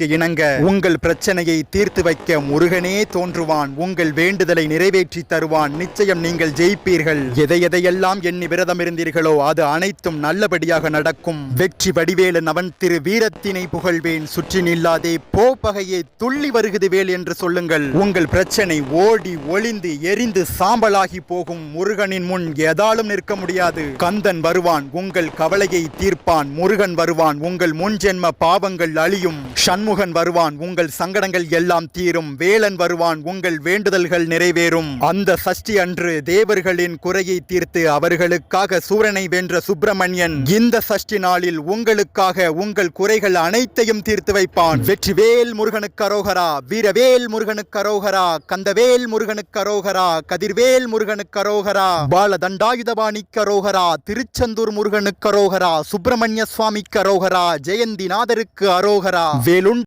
வாக்குக்கு இணங்க உங்கள் பிரச்சனையை தீர்த்து வைக்க முருகனே தோன்றுவான். உங்கள் வேண்டுதலை நிறைவேற்றி தருவான். நிச்சயம் நீங்கள் ஜெயிப்பீர்கள். எதை எதையெல்லாம் எண்ணி விரதம் இருந்தீர்களோ அது அனைத்தும் நல்லபடியாக நடக்கும். வெற்றி வடிவேலு நவன் திரு வீரத்தினை புகழ்வேன். சுற்றி நில்லாதே போ பகையே துள்ளி வருகுது வேல் என்று சொல்லுங்கள். உங்கள் பிரச்சனை ஓடி ஒளிந்து எரிந்து சாம்பலாகி போகும். முருகனின் முன் எதாலும் நிற்க முடியாது. கந்தன் வருவான். உங்கள் கவலையை தீர்ப்பான். முருகன் வருவான். உங்கள் முன்ஜென்ம பாவங்கள் அழியும். சண்முகன் வருவான் உங்கள் சங்கடங்கள் எல்லாம் தீரும். வேலன் வருவான் உங்கள் வேண்டுதல்கள் நிறைவேறும். அந்த சஷ்டி அன்று தேவர்களின் குறையை தீர்த்து அவர்களுக்காக சூரனை வென்ற சுப்பிரமணியன் இந்த சஷ்டி நாளில் உங்களுக்காக உங்கள் குறைகள் அனைத்தையும் தீர்த்து வைப்பான். வெற்றிவேல் முருகனுக்கு அரோகரா வீரவேல் முருகனுக்கு அரோகரா கந்தவேல் முருகனுக்கு அரோகரா கதிர்வேல் முருகனுக்கு அரோகரா பால தண்டாயுதபாணிக்கு அரோகரா திருச்செந்தூர் முருகனுக்கு அரோகரா சுப்பிரமணிய சுவாமி கரோகரா ஜெயந்திநாதருக்கு அரோகரா. வேலுண்